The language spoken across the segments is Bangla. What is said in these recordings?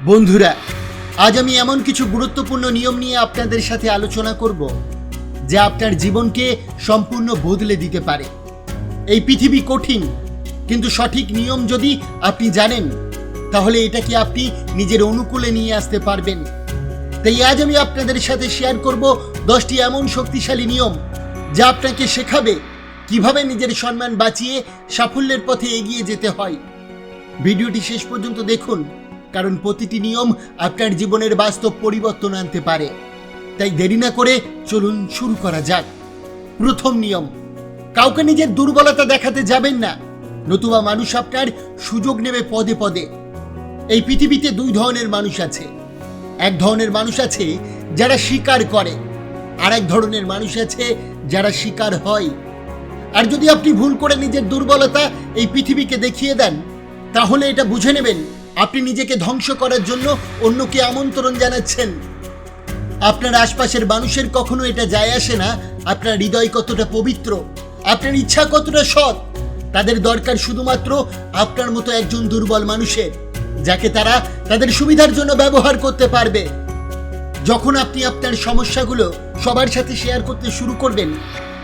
বন্ধুরা, আজ আমি এমন কিছু গুরুত্বপূর্ণ নিয়ম নিয়ে আপনাদের সাথে আলোচনা করব যা আপনার জীবনকে সম্পূর্ণ বদলে দিতে পারে। এই পৃথিবী কঠিন, কিন্তু সঠিক নিয়ম যদি আপনি জানেন, তাহলে এটাকে আপনি নিজের অনুকূলে নিয়ে আসতে পারবেন। তাই আজ আমি আপনাদের সাথে শেয়ার করব দশটি এমন শক্তিশালী নিয়ম যা আপনাকে শেখাবে কীভাবে নিজের সম্মান বাঁচিয়ে সাফল্যের পথে এগিয়ে যেতে হয়। ভিডিওটি শেষ পর্যন্ত দেখুন। কারণ প্রতিটি নিয়ম আপনার জীবনের বাস্তব পরিবর্তন আনতে পারে। তাই দেরি না করে চলুন শুরু করা যাক। প্রথম নিয়ম, কাউকে নিজের দুর্বলতা দেখাতে যাবেন না। নতুবা মানুষ আপনার সুযোগ নেবে পদে পদে। এই পৃথিবীতে দুই ধরনের মানুষ আছে। এক ধরনের মানুষ আছে যারা স্বীকার করে আর এক ধরনের মানুষ আছে যারা স্বীকার হয়। আর যদি আপনি ভুল করে নিজের দুর্বলতা এই পৃথিবীকে দেখিয়ে দেন, তাহলে এটা বুঝে নেবেন আপনি নিজেকে ধ্বংস করার জন্য অন্যকে আমন্ত্রণ জানাচ্ছেন। আপনার আশপাশের মানুষের কখনো এটা যায় আসে না, আপনার হৃদয় কতটা পবিত্র, আপনার ইচ্ছা কতটা সৎ, তাদের দরকার শুধুমাত্র আপনার মতো একজন দুর্বল মানুষের, যাকে তারা তাদের সুবিধার জন্য ব্যবহার করতে পারবে। যখন আপনি আপনার সমস্যাগুলো সবার সাথে শেয়ার করতে শুরু করবেন,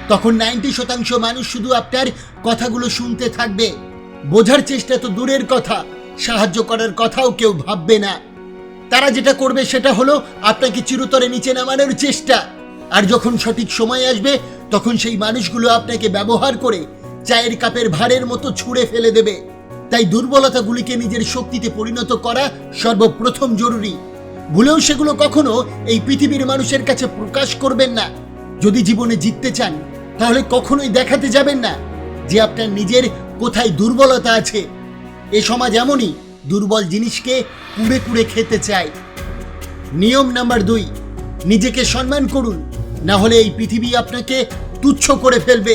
তখন নাইনটি শতাংশ মানুষ শুধু আপনার কথাগুলো শুনতে থাকবে। বোঝার চেষ্টা তো দূরের কথা। সাহায্য করার কথাও কেউ ভাববে না। তারা যেটা করবে সেটা হলো আপনাকে চিরতরে নিচে নামানোর চেষ্টা। আর যখন সঠিক সময় আসবে, তখন সেই মানুষগুলো আপনাকে ব্যবহার করে চায়ের কাপের ভারের মতো ছুঁড়ে ফেলে দেবে। তাই দুর্বলতাগুলিকে নিজের শক্তিতে পরিণত করা সর্বপ্রথম জরুরি। ভুলেও সেগুলো কখনো এই পৃথিবীর মানুষের কাছে প্রকাশ করবেন না। যদি জীবনে জিততে চান, তাহলে কখনোই দেখাতে যাবেন না যে আপনার নিজের কোথায় দুর্বলতা আছে। এ সমাজ এমনই দুর্বল জিনিসকে কুড়ে কুড়ে খেতে চায়। নিয়ম নাম্বার দুই, নিজেকে সম্মান করুন। না হলে এই পৃথিবী আপনাকে তুচ্ছ করে ফেলবে।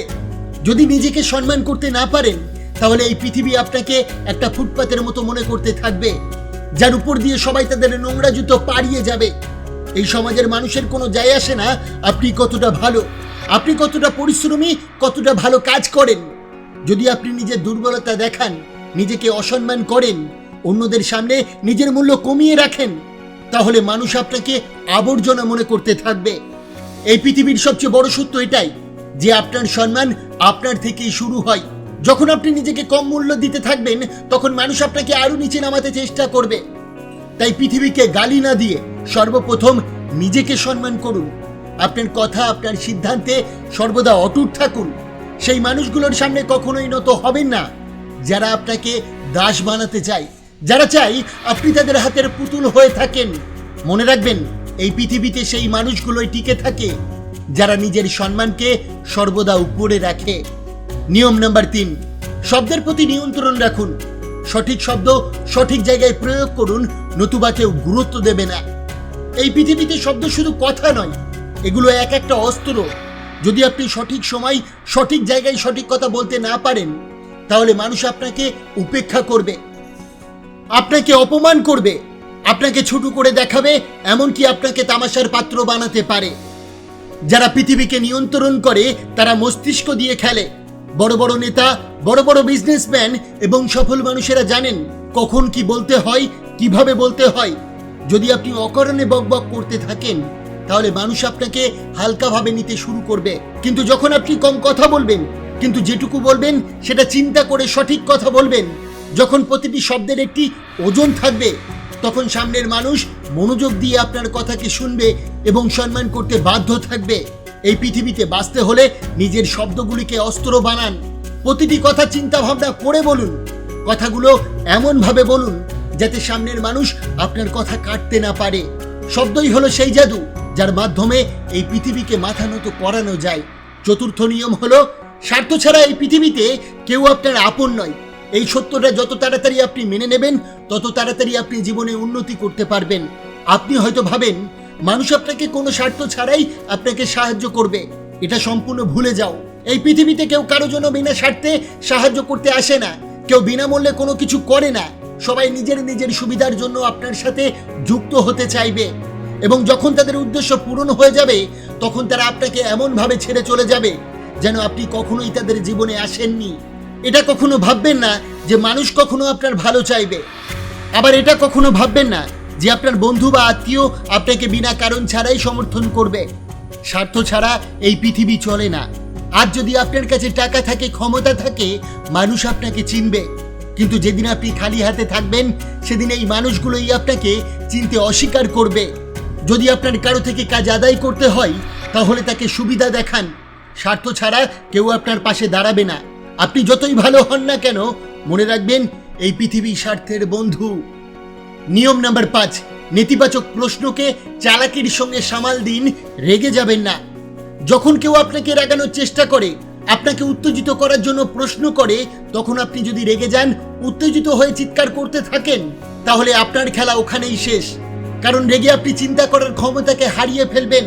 যদি নিজেকে সম্মান করতে না পারেন, তাহলে এই পৃথিবী আপনাকে একটা ফুটপাতের মতো মনে করতে থাকবে, যার উপর দিয়ে সবাই তাদের নোংরা জুতো পাড়িয়ে যাবে। এই সমাজের মানুষের কোনো যায় আসে না আপনি কতটা ভালো। আপনি কতটা পরিশ্রমী, কতটা ভালো কাজ করেন। যদি আপনি নিজের দুর্বলতা দেখান নিজেকে অসম্মান করেন, অন্যদের সামনে নিজের মূল্য কমিয়ে রাখেন, তাহলে মানুষ আপনাকে আবর্জনা মনে করতে থাকবে। এই পৃথিবীর সবচেয়ে বড় সত্য এটাই যে আপনার সম্মান আপনার থেকেই শুরু হয়। যখন আপনি নিজেকে কম মূল্য দিতে থাকবেন, তখন মানুষ আপনাকে আরও নিচে নামাতে চেষ্টা করবে। তাই পৃথিবীকে গালি না দিয়ে সর্বপ্রথম নিজেকে সম্মান করুন। আপনার কথা, আপনার সিদ্ধান্তে সর্বদা অটুট থাকুন। সেই মানুষগুলোর সামনে কখনোই নত হবেন না। যারা আপনাকে দাস বানাতে চায়, যারা চাই আপনি তাদের হাতের পুতুল হয়ে থাকেন। মনে রাখবেন, এই পৃথিবীতে সেই মানুষগুলোই টিকে থাকে, যারা নিজের সম্মানকে সর্বদা উপরে রাখে। নিয়ম নাম্বার তিন, শব্দের প্রতি নিয়ন্ত্রণ রাখুন। সঠিক শব্দ সঠিক জায়গায় প্রয়োগ করুন, নতুবা কেউ গুরুত্ব দেবে না। এই পৃথিবীতে শব্দ শুধু কথা নয়, এগুলো এক একটা অস্ত্র। যদি আপনি সঠিক সময় সঠিক জায়গায় সঠিক কথা বলতে না পারেন তাহলে মানুষ আপনাকে উপেক্ষা করবে, আপনাকে অপমান করবে, আপনাকে ছোট করে দেখাবে, এমনকি আপনাকে তামাশার পাত্র বানাতে পারে। যারা পৃথিবীকে নিয়ন্ত্রণ করে, তারা মস্তিষ্ক দিয়ে খেলে। বড় বড় নেতা, বড় বড় বিজনেসম্যান এবং সফল মানুষেরা জানেন কখন কি বলতে হয়, কীভাবে বলতে হয়। যদি আপনি অকারণে বকবক করতে থাকেন, তাহলে মানুষ আপনাকে হালকাভাবে নিতে শুরু করবে। কিন্তু যখন আপনি কম কথা বলবেন কিন্তু যেটুকু বলবেন, সেটা চিন্তা করে সঠিক কথা বলবেন। যখন প্রতিটি শব্দের একটি ওজন থাকবে, তখন সামনের মানুষ মনোযোগ দিয়ে আপনার কথাকে শুনবে এবং সম্মান করতে বাধ্য থাকবে। এই পৃথিবীতে বাঁচতে হলে নিজের শব্দগুলিকে অস্ত্র বানান। প্রতিটি কথা চিন্তা ভাবনা করে বলুন। কথাগুলো এমনভাবে বলুন, যাতে সামনের মানুষ আপনার কথা কাটতে না পারে। শব্দই হলো সেই জাদু, যার মাধ্যমে এই পৃথিবীকে মাথা নত করানো যায়। চতুর্থ নিয়ম হলো স্বার্থ ছাড়া এই পৃথিবীতে কেউ আপনার আপন নয়। এই সত্যটা যত তাড়াতাড়ি আপনি মেনে নেবেন, তত তাড়াতাড়ি আপনি জীবনে উন্নতি করতে পারবেন। আপনি হয়তো ভাবেন, মানুষ আপনাকে কোনো স্বার্থ ছাড়াই আপনাকে সাহায্য করবে। এটা সম্পূর্ণ ভুলে যাও। এই পৃথিবীতে কেউ কারও জন্য বিনা স্বার্থে সাহায্য করতে আসে না। কেউ বিনামূল্যে কোনো কিছু করে না। সবাই নিজের নিজের সুবিধার জন্য আপনার সাথে যুক্ত হতে চাইবে। এবং যখন তাদের উদ্দেশ্য পূরণ হয়ে যাবে, তখন তারা আপনাকে এমনভাবে ছেড়ে চলে যাবে যেন আপনি কখনোই তাদের জীবনে আসেননি। এটা কখনো ভাববেন না যে মানুষ কখনো আপনার ভালো চাইবে। আবার এটা কখনো ভাববেন না যে আপনার বন্ধু বা আত্মীয় আপনাকে বিনা কারণ ছাড়াই সমর্থন করবে। স্বার্থ ছাড়া এই পৃথিবী চলে না। আর যদি আপনার কাছে টাকা থাকে, ক্ষমতা থাকে, মানুষ আপনাকে চিনবে। কিন্তু যেদিন আপনি খালি হাতে থাকবেন, সেদিন এই মানুষগুলোই আপনাকে চিনতে অস্বীকার করবে। যদি আপনার কারও থেকে কাজ আদায় করতে হয়, তাহলে তাকে সুবিধা দেখান। স্বার্থ ছাড়া কেউ আপনার পাশে দাঁড়াবে না। আপনি যতই ভালো হন না কেন, মনে রাখবেন, এই পৃথিবী স্বার্থের বন্ধু। নিয়ম নাম্বার পাঁচ, নেতিবাচক প্রশ্নকে চালাকির সঙ্গে সামাল দিন, রেগে যাবেন না। যখন কেউ আপনাকে রাগানোর চেষ্টা করে, আপনাকে উত্তেজিত করার জন্য প্রশ্ন করে, তখন আপনি যদি রেগে যান, উত্তেজিত হয়ে চিৎকার করতে থাকেন, তাহলে আপনার খেলা ওখানেই শেষ। কারণ রেগে আপনি চিন্তা করার ক্ষমতাকে হারিয়ে ফেলবেন।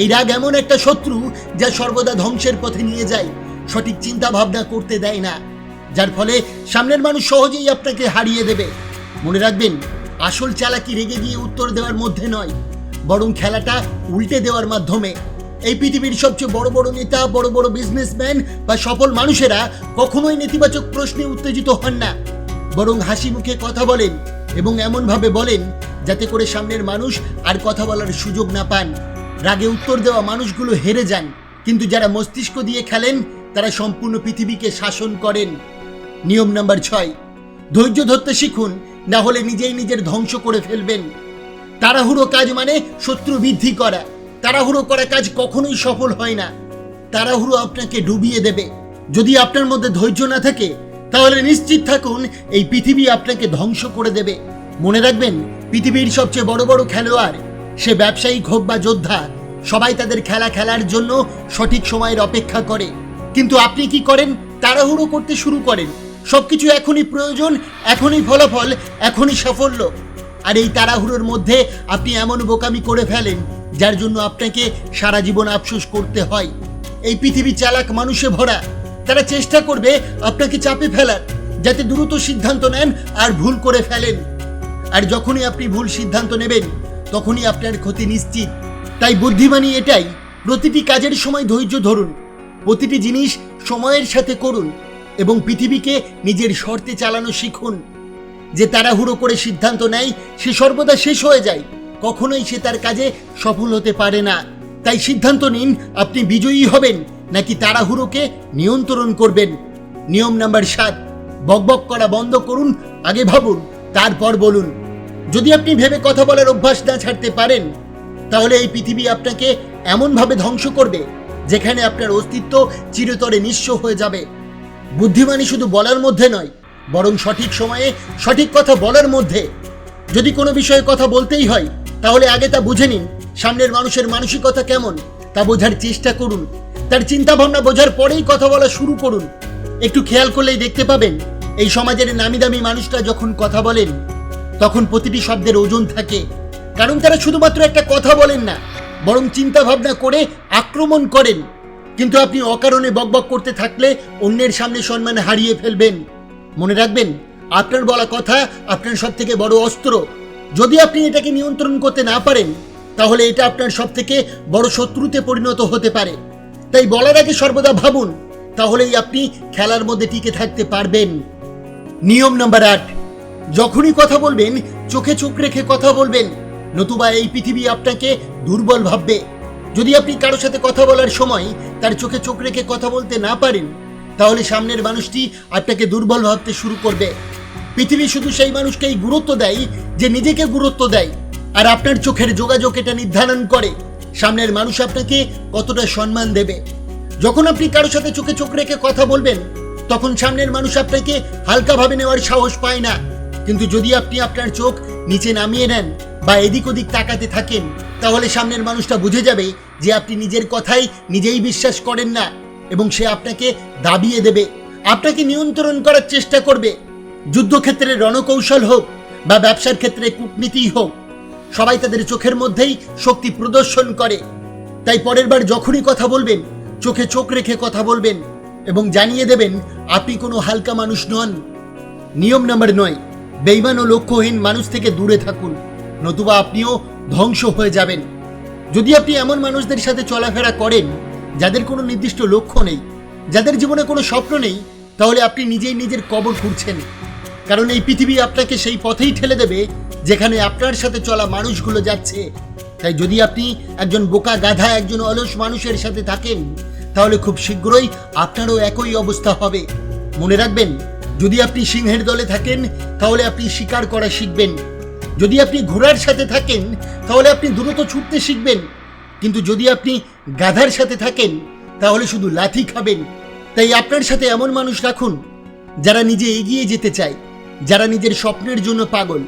এই রাগ এমন একটা শত্রু যা সর্বদা ধ্বংসের পথে নিয়ে যায়, সঠিক চিন্তা ভাবনা করতে দেয় না, যার ফলে সামনের মানুষ সহজেই আপনাকে হারিয়ে দেবে। মনে রাখবেন, আসল চালাকি রেগে গিয়ে উত্তর দেওয়ার মধ্যে নয়, বরং খেলাটা উল্টে দেওয়ার মাধ্যমে। এই পৃথিবীর সবচেয়ে বড় বড় নেতা, বড় বড় বিজনেসম্যান বা সফল মানুষেরা কখনোই নেতিবাচক প্রশ্নে উত্তেজিত হন না, বরং হাসি মুখে কথা বলেন এবং এমনভাবে বলেন, যাতে করে সামনের মানুষ আর কথা বলার সুযোগ না পান। রাগে উত্তর দেওয়া মানুষগুলো হেরে যান। কিন্তু যারা মস্তিষ্ক দিয়ে খেলেন, তারা সম্পূর্ণ পৃথিবীকে শাসন করেন। নিয়ম নাম্বার ছয়, ধৈর্য ধরতে শিখুন, না হলে নিজেই নিজের ধ্বংস করে ফেলবেন। তাড়াহুড়ো কাজ মানে শত্রু বৃদ্ধি করা। তাড়াহুড়ো করা কাজ কখনোই সফল হয় না। তাড়াহুড়ো আপনাকে ডুবিয়ে দেবে। যদি আপনার মধ্যে ধৈর্য না থাকে, তাহলে নিশ্চিত থাকুন, এই পৃথিবী আপনাকে ধ্বংস করে দেবে। মনে রাখবেন, পৃথিবীর সবচেয়ে বড় বড় খেলোয়াড় সে ব্যবসায়িক হোক বা যোদ্ধা, সবাই তাদের খেলা খেলার জন্য সঠিক সময়ের অপেক্ষা করে। কিন্তু আপনি কি করেন? তাড়াহুড়ো করতে শুরু করেন। সবকিছু এখনই প্রয়োজন, এখনই ফলাফল, এখনই সাফল্য। আর এই তাড়াহুড়োর মধ্যে আপনি এমন বোকামি করে ফেলেন, যার জন্য আপনাকে সারা জীবন আফসোস করতে হয়। এই পৃথিবী চালাক মানুষে ভরা। তারা চেষ্টা করবে আপনাকে চাপে ফেলার, যাতে দ্রুত সিদ্ধান্ত নেন আর ভুল করে ফেলেন। আর যখনই আপনি ভুল সিদ্ধান্ত নেবেন তখনই আপনার ক্ষতি নিশ্চিত। তাই বুদ্ধিমানী এটাই। প্রতিটি কাজের সময় ধৈর্য ধরুন। প্রতিটি জিনিস সময়ের সাথে করুন এবং পৃথিবীকে নিজের শর্তে চালানো শিখুন। যে তাড়াহুড়ো করে সিদ্ধান্ত নেয়, সে সর্বদা শেষ হয়ে যায়। কখনোই সে তার কাজে সফল হতে পারে না। তাই সিদ্ধান্ত নিন, আপনি বিজয়ী হবেন নাকি তাড়াহুড়োকে নিয়ন্ত্রণ করবেন। নিয়ম নাম্বার সাত, বকবক করা বন্ধ করুন, আগে ভাবুন, তারপর বলুন। যদি আপনি ভেবে কথা বলার অভ্যাস না ছাড়তে পারেন, তাহলে এই পৃথিবী আপনাকে এমনভাবে ধ্বংস করবে, যেখানে আপনার অস্তিত্ব চিরতরে নিঃস্ব হয়ে যাবে। বুদ্ধিমানী শুধু বলার মধ্যে নয়, বরং সঠিক সময়ে সঠিক কথা বলার মধ্যে। যদি কোনো বিষয়ে কথা বলতেই হয়, তাহলে আগে তা বুঝে নিন, সামনের মানুষের মানসিকতা কেমন, তা বোঝার চেষ্টা করুন। তার চিন্তা ভাবনা বোঝার পরেই কথা বলা শুরু করুন। একটু খেয়াল করলেই দেখতে পাবেন, এই সমাজের নামি দামি মানুষরা যখন কথা বলেন তখন প্রতিটি শব্দের ওজন থাকে। কারণ তারা শুধুমাত্র একটা কথা বলেন না, বরং চিন্তা ভাবনা করে আক্রমণ করেন। কিন্তু আপনি অকারণে বকবক করতে থাকলে অন্যের সামনে সম্মান হারিয়ে ফেলবেন। মনে রাখবেন, আপনার বলা কথা আপনার সব থেকে বড় অস্ত্র। যদি আপনি এটাকে নিয়ন্ত্রণ করতে না পারেন, তাহলে এটা আপনার সব থেকে বড় শত্রুতে পরিণত হতে পারে। তাই বলার আগে সর্বদা ভাবুন, তাহলেই আপনি খেলার মধ্যে টিকে থাকতে পারবেন। নিয়ম নাম্বার আট যখনই কথা বলবেন, চোখে চোখ রেখে কথা বলবেন, নতুবা এই পৃথিবী আপনাকে দুর্বল ভাববে। যদি আপনি কারোর সাথে কথা বলার সময় তার চোখে চোখ রেখে কথা বলতে না পারেন, তাহলে সামনের মানুষটি আপনাকে দুর্বল ভাবতে শুরু করবে। পৃথিবী শুধু সেই মানুষকেই গুরুত্ব দেয় যে নিজেকে গুরুত্ব দেয়, আর আপনার চোখের যোগাযোগ এটা নির্ধারণ করে, সামনের মানুষ আপনাকে কতটা সম্মান দেবে। যখন আপনি কারোর সাথে চোখে চোখ রেখে কথা বলবেন, তখন সামনের মানুষ আপনাকে হালকাভাবে নেওয়ার সাহস পায় না। কিন্তু যদি আপনি আপনার চোখ নিচে নামিয়ে নেন বা এদিক ওদিক তাকাতে থাকেন, তাহলে সামনের মানুষটা বুঝে যাবে যে আপনি নিজের কথাই নিজেই বিশ্বাস করেন না এবং সে আপনাকে দাবিয়ে দেবে, আপনাকে নিয়ন্ত্রণ করার চেষ্টা করবে। যুদ্ধক্ষেত্রে রণকৌশল হোক বা ব্যবসার ক্ষেত্রে কূটনীতি হোক, সবাই তাদের চোখের মধ্যেই শক্তি প্রদর্শন করে। তাই পরের বার যখনই কথা বলবেন, চোখে চোখ রেখে কথা বলবেন এবং জানিয়ে দেবেন, আপনি কোনো হালকা মানুষ নন। নিয়ম নাম্বার নয়। বেইমান ও লক্ষ্যহীন মানুষ থেকে দূরে থাকুন। নতুবা আপনিও ধ্বংস হয়ে যাবেন। যদি আপনি এমন মানুষদের সাথে চলাফেরা করেন, যাদের কোনো নির্দিষ্ট লক্ষ্য নেই, যাদের জীবনে কোনো স্বপ্ন নেই, তাহলে আপনি নিজেই নিজের কবর খুঁড়ছেন। কারণ এই পৃথিবী আপনাকে সেই পথেই ঠেলে দেবে, যেখানে আপনার সাথে চলা মানুষগুলো যাচ্ছে। তাই যদি আপনি একজন বোকা গাধা, একজন অলস মানুষের সাথে থাকেন, তাহলে খুব শীঘ্রই আপনারও একই অবস্থা হবে। মনে রাখবেন যদি আপনি সিংহের দলে থাকেন, তাহলে আপনি শিকার করা শিখবেন। যদি আপনি ঘোড়ার সাথে থাকেন, তাহলে আপনি দ্রুত ছুটতে শিখবেন। কিন্তু যদি আপনি গাধার সাথে থাকেন, তাহলে শুধু লাথি খাবেন। তাই আপনার সাথে এমন মানুষ রাখুন, যারা নিজে এগিয়ে যেতে চায়, যারা নিজের স্বপ্নের জন্য পাগল।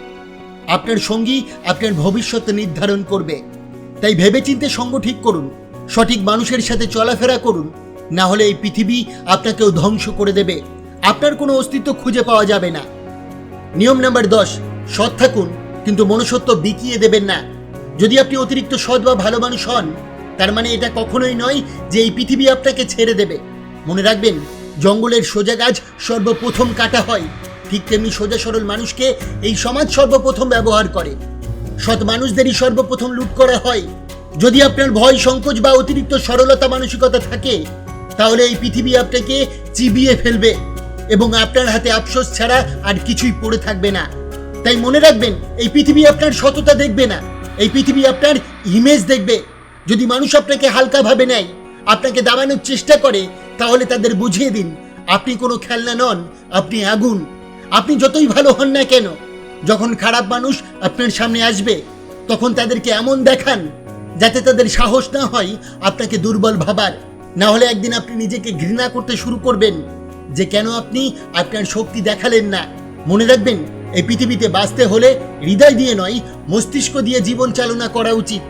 আপনার সঙ্গী আপনার ভবিষ্যৎ নির্ধারণ করবে। তাই ভেবেচিন্তে সঙ্গ ঠিক করুন, সঠিক মানুষের সাথে চলাফেরা করুন, না হলে এই পৃথিবী আপনাকেও ধ্বংস করে দেবে। আপনার কোনো অস্তিত্ব খুঁজে পাওয়া যাবে না। নিয়ম নাম্বার দশ, সৎ থাকুন, কিন্তু মনুষ্যত্ব বিকিয়ে দেবেন না। যদি আপনি অতিরিক্ত সৎ বা ভালো মানুষ হন, তার মানে এটা কখনোই নয় যে এই পৃথিবী আপনাকে ছেড়ে দেবে। মনে রাখবেন, জঙ্গলের সোজা গাছ সর্বপ্রথম কাটা হয়। ঠিক তেমনি সোজা সরল মানুষকে এই সমাজ সর্বপ্রথম ব্যবহার করে। সৎ মানুষদেরই সর্বপ্রথম লুট করা হয়। যদি আপনার ভয়, সংকোচ বা অতিরিক্ত সরলতা মানসিকতা থাকে, তাহলে এই পৃথিবী আপনাকে চিবিয়ে ফেলবে। এবং আপনার হাতে আফসোস ছাড়া আর কিছুই পড়ে থাকবে না। তাই মনে রাখবেন, এই পৃথিবী আপনার সততা দেখবে না। এই পৃথিবী আপনার ইমেজ দেখবে। যদি মানুষ আপনাকে হালকাভাবে নেয়, আপনাকে দাবানোর চেষ্টা করে, তাহলে তাদের বুঝিয়ে দিন, আপনি কোনো খেলনা নন, আপনি আগুন। আপনি যতই ভালো হন না কেন, যখন খারাপ মানুষ আপনার সামনে আসবে, তখন তাদেরকে এমন দেখান, যাতে তাদের সাহস না হয় আপনাকে দুর্বল ভাবার। না হলে একদিন আপনি নিজেকে ঘৃণা করতে শুরু করবেন। যে কেন আপনি আপনার শক্তি দেখালেন না? মনে রাখবেন, এই পৃথিবীতে বাঁচতে হলে হৃদয় দিয়ে নয়, মস্তিষ্ক দিয়ে জীবন চালনা করা উচিত।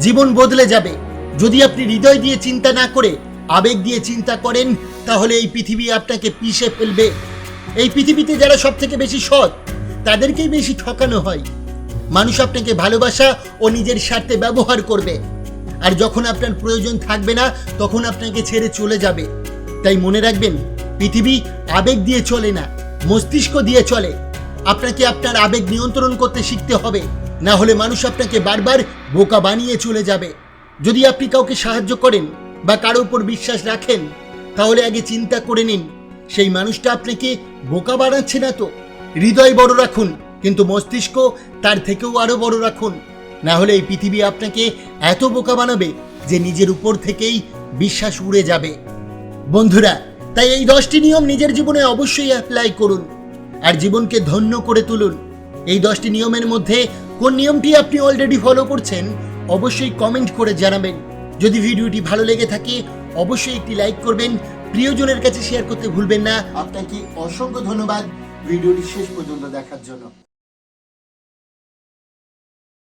জীবন বদলে যাবে। যদি আপনি হৃদয় দিয়ে চিন্তা না করে, আবেগ দিয়ে চিন্তা করেন, তাহলে এই পৃথিবী আপনাকে পিষে ফেলবে। এই পৃথিবীতে যারা সব থেকে বেশি সৎ, তাদেরকেই বেশি ঠকানো হয়। মানুষ আপনাকে ভালোবাসা ও নিজের স্বার্থে ব্যবহার করবে। আর যখন আপনার প্রয়োজন থাকবে না, তখন আপনাকে ছেড়ে চলে যাবে। তাই মনে রাখবেন পৃথিবী আবেগ দিয়ে চলে না, মস্তিষ্ক দিয়ে চলে। আপনাকে আপনার আবেগ নিয়ন্ত্রণ করতে শিখতে হবে, না হলে মানুষ আপনাকে বারবার বোকা বানিয়ে চলে যাবে। যদি আপনি কাউকে সাহায্য করেন বা কারও উপর বিশ্বাস রাখেন, তাহলে আগে চিন্তা করে নিন, সেই মানুষটা আপনাকে বোকা বানাচ্ছে না তো। হৃদয় বড় রাখুন, কিন্তু মস্তিষ্ক তার থেকেও আরও বড় রাখুন। না হলে এই পৃথিবী আপনাকে এত বোকা বানাবে যে নিজের উপর থেকেই বিশ্বাস উড়ে যাবে। বন্ধুরা তাই এই দশটি নিয়ম নিজের জীবনে অবশ্যই অ্যাপ্লাই করুন আর জীবনকে ধন্য করে তুলুন। এই দশটি নিয়মের মধ্যে কোন নিয়মটি আপনি অলরেডি ফলো করছেন, অবশ্যই কমেন্ট করে জানাবেন। যদি ভিডিওটি ভালো লেগে থাকে, অবশ্যই একটি লাইক করবেন। প্রিয়জনের কাছে শেয়ার করতে ভুলবেন না। আপনাকে অসংখ্য ধন্যবাদ। ভিডিওটি শেষ পর্যন্ত দেখার জন্য।